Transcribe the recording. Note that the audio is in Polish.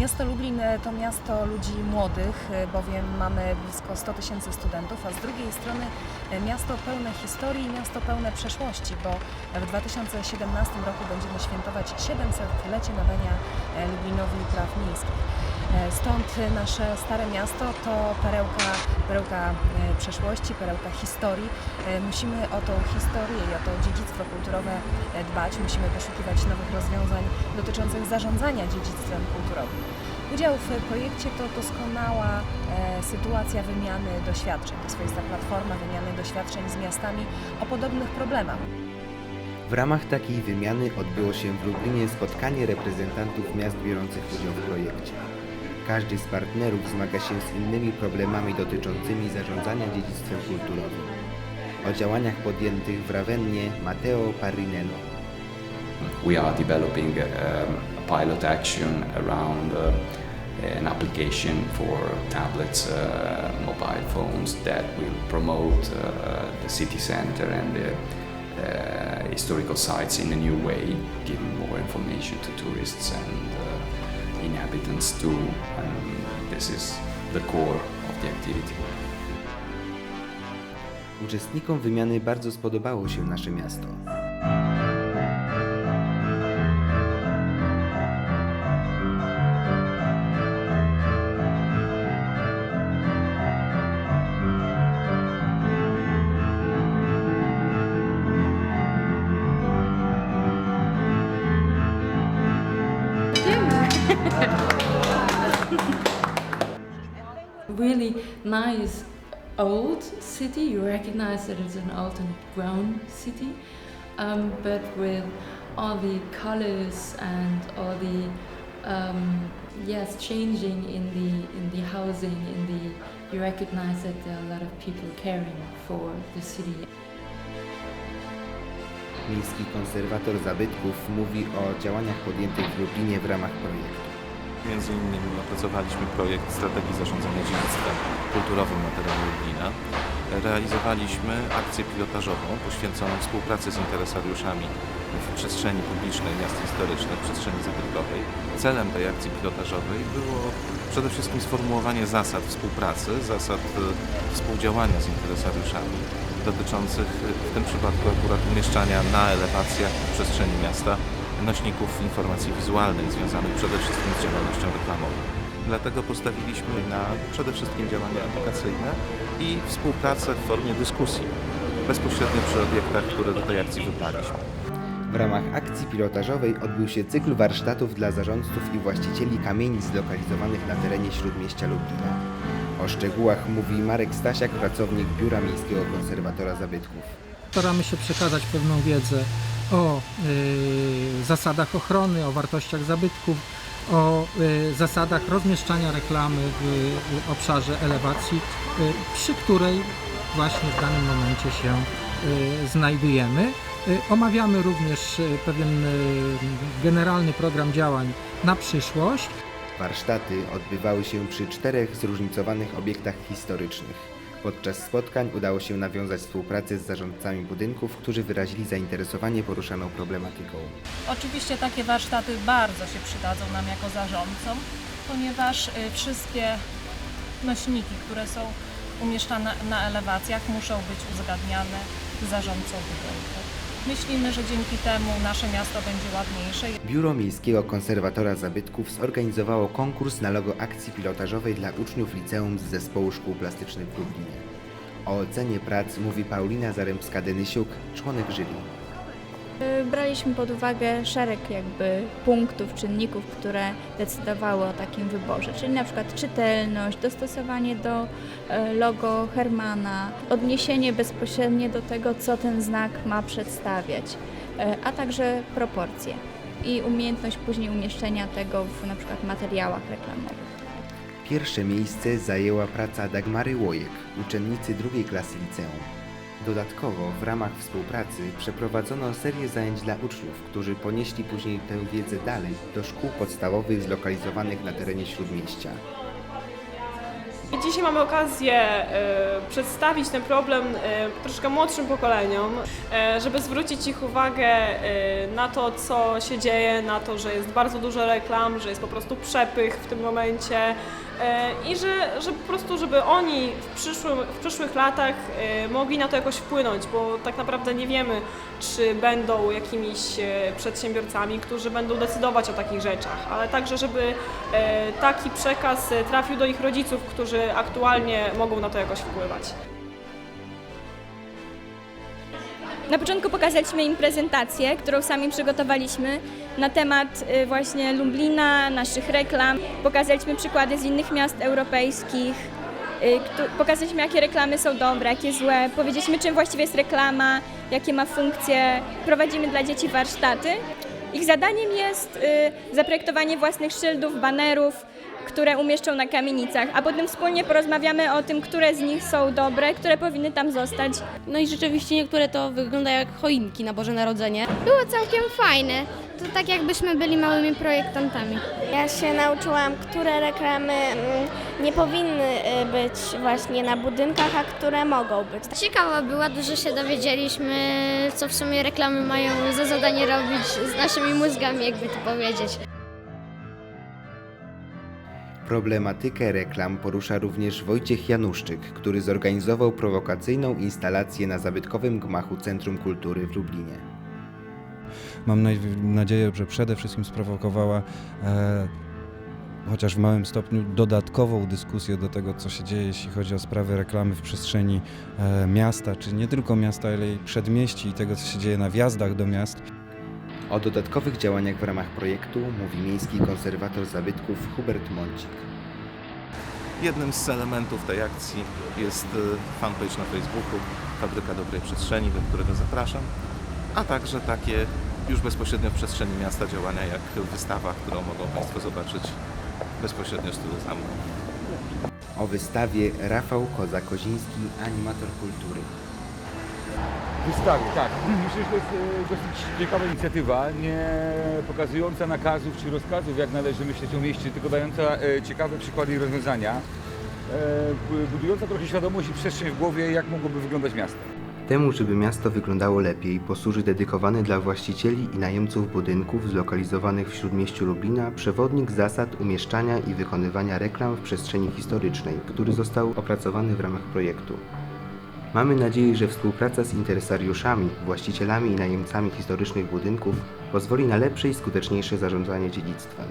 Miasto Lublin e, to miasto ludzi młodych, e, bowiem mamy blisko 100 tysięcy studentów, a z drugiej strony e, miasto pełne historii, miasto pełne przeszłości, bo w 2017 roku będziemy świętować 700-lecie nadania Lublinowi praw miejskich. E, Stąd nasze stare miasto to perełka, perełka e, przeszłości, perełka historii. E, Musimy o tą historię i o to dziedzictwo kulturowe dbać, musimy poszukiwać nowych rozwiązań dotyczących zarządzania dziedzictwem kulturowym. Udział w projekcie to doskonała sytuacja wymiany doświadczeń, to swoista platforma wymiany doświadczeń z miastami o podobnych problemach. W ramach takiej wymiany odbyło się w Lublinie spotkanie reprezentantów miast biorących udział w projekcie. Każdy z partnerów zmaga się z innymi problemami dotyczącymi zarządzania dziedzictwem kulturowym. O działaniach podjętych w Ravennie Matteo Parrinello. we are developing um, a pilot action around uh, an application for tablets, uh, mobile phones that will promote uh, the city center and the uh, historical sites in a new way, giving more information to tourists and uh, inhabitants. And this is the core of the activity. Uczestnikom wymiany bardzo spodobało się nasze miasto. Really nice old city. You recognize that it's an old and brown city, um, but with all the colors and all the um, yes changing in the in the housing in the you recognize that there are a lot of people caring for the city Miejski konserwator zabytków mówi o działaniach podjętych w Lublinie w ramach projektu. Między innymi opracowaliśmy projekt strategii zarządzania dziedzictwem kulturowym na terenie Lublina. Realizowaliśmy akcję pilotażową poświęconą współpracy z interesariuszami w przestrzeni publicznej miast historycznych, w przestrzeni zabytkowej. Celem tej akcji pilotażowej było przede wszystkim sformułowanie zasad współpracy, zasad e, współdziałania z interesariuszami dotyczących e, w tym przypadku akurat umieszczania na elewacjach przestrzeni miasta nośników informacji wizualnej związanych przede wszystkim z działalnością reklamową. Dlatego postawiliśmy na przede wszystkim działania edukacyjne i współpracę w formie dyskusji, bezpośrednio przy obiektach, które do tej akcji wybraliśmy. W ramach akcji pilotażowej odbył się cykl warsztatów dla zarządców i właścicieli kamienic zlokalizowanych na terenie Śródmieścia Lublina. O szczegółach mówi Marek Stasiak, pracownik Biura Miejskiego Konserwatora Zabytków. staramy się przekazać pewną wiedzę o y, zasadach ochrony, o wartościach zabytków, o y, zasadach rozmieszczania reklamy w obszarze elewacji, y, przy której właśnie w danym momencie się y, znajdujemy. Omawiamy również pewien generalny program działań na przyszłość. Warsztaty odbywały się przy czterech zróżnicowanych obiektach historycznych. Podczas spotkań udało się nawiązać współpracę z zarządcami budynków, którzy wyrazili zainteresowanie poruszaną problematyką. Oczywiście takie warsztaty bardzo się przydadzą nam jako zarządcom, ponieważ y, wszystkie nośniki, które są umieszczane na elewacjach muszą być uzgadniane z zarządcą budynku. Myślimy, że dzięki temu nasze miasto będzie ładniejsze. Biuro Miejskiego Konserwatora Zabytków zorganizowało konkurs na logo akcji pilotażowej dla uczniów liceum z Zespołu Szkół Plastycznych w Lublinie. O ocenie prac mówi Paulina Zarębska-Denysiuk, członek jury. Y, Braliśmy pod uwagę szereg jakby punktów, czynników, które decydowały o takim wyborze, czyli na przykład czytelność, dostosowanie do e, logo Hermana, odniesienie bezpośrednie do tego, co ten znak ma przedstawiać, e, a także proporcje i umiejętność później umieszczenia tego w na przykład materiałach reklamowych. Pierwsze miejsce zajęła praca Dagmary Łojek, uczennicy drugiej klasy liceum. Dodatkowo w ramach współpracy przeprowadzono serię zajęć dla uczniów, którzy ponieśli później tę wiedzę dalej do szkół podstawowych zlokalizowanych na terenie Śródmieścia. Dzisiaj mamy okazję e, przedstawić ten problem e, troszkę młodszym pokoleniom, e, żeby zwrócić ich uwagę na to, co się dzieje, na to, że jest bardzo dużo reklam, że jest po prostu przepych w tym momencie i że, że po prostu, żeby oni w, przyszłym, w przyszłych latach e, mogli na to jakoś wpłynąć, bo tak naprawdę nie wiemy, czy będą jakimiś e, przedsiębiorcami, którzy będą decydować o takich rzeczach, ale także, żeby e, taki przekaz e, trafił do ich rodziców, którzy aktualnie mogą na to jakoś wpływać. Na początku pokazaliśmy im prezentację, którą sami przygotowaliśmy na temat y, właśnie Lublina, naszych reklam. Pokazaliśmy przykłady z innych miast europejskich. y, Pokazaliśmy, jakie reklamy są dobre, jakie złe. Powiedzieliśmy, czym właściwie jest reklama, jakie ma funkcje. Prowadzimy dla dzieci warsztaty. Ich zadaniem jest y, zaprojektowanie własnych szyldów, banerów, które umieszczą na kamienicach, a potem wspólnie porozmawiamy o tym, które z nich są dobre, które powinny tam zostać. No i rzeczywiście niektóre to wyglądają jak choinki na Boże Narodzenie. Było całkiem fajne. To tak jakbyśmy byli małymi projektantami. Ja się nauczyłam, które reklamy mm, nie powinny y, być właśnie na budynkach, a które mogą być. Ciekawa była, dużo się dowiedzieliśmy, co w sumie reklamy mają za zadanie robić z naszymi mózgami, jakby to powiedzieć. Problematykę reklam porusza również Wojciech Januszczyk, który zorganizował prowokacyjną instalację na zabytkowym gmachu Centrum Kultury w Lublinie. Mam nadzieję, że przede wszystkim sprowokowała e, chociaż w małym stopniu dodatkową dyskusję do tego, co się dzieje, jeśli chodzi o sprawy reklamy w przestrzeni e, miasta, czy nie tylko miasta, ale i przedmieści i tego, co się dzieje na wjazdach do miast. O dodatkowych działaniach w ramach projektu mówi miejski konserwator zabytków Hubert Mącik. Jednym z elementów tej akcji jest e, fanpage na Facebooku Fabryka Dobrej Przestrzeni, do którego zapraszam, a także takie już bezpośrednio w przestrzeni miasta działania jak wystawa, którą mogą Państwo zobaczyć bezpośrednio z tyłu za mną. O wystawie Rafał Koza-Koziński, animator kultury. Wystawy, tak. Myślę, że to jest e, dosyć ciekawa inicjatywa, nie pokazująca nakazów czy rozkazów, jak należy myśleć o mieście, tylko dająca e, ciekawe przykłady i rozwiązania, e, bu- budująca trochę świadomość i przestrzeń w głowie, jak mogłoby wyglądać miasto. Temu, żeby miasto wyglądało lepiej, posłuży dedykowany dla właścicieli i najemców budynków zlokalizowanych w śródmieściu Lublina przewodnik zasad umieszczania i wykonywania reklam w przestrzeni historycznej, który został opracowany w ramach projektu. Mamy nadzieję, że współpraca z interesariuszami, właścicielami i najemcami historycznych budynków pozwoli na lepsze i skuteczniejsze zarządzanie dziedzictwem.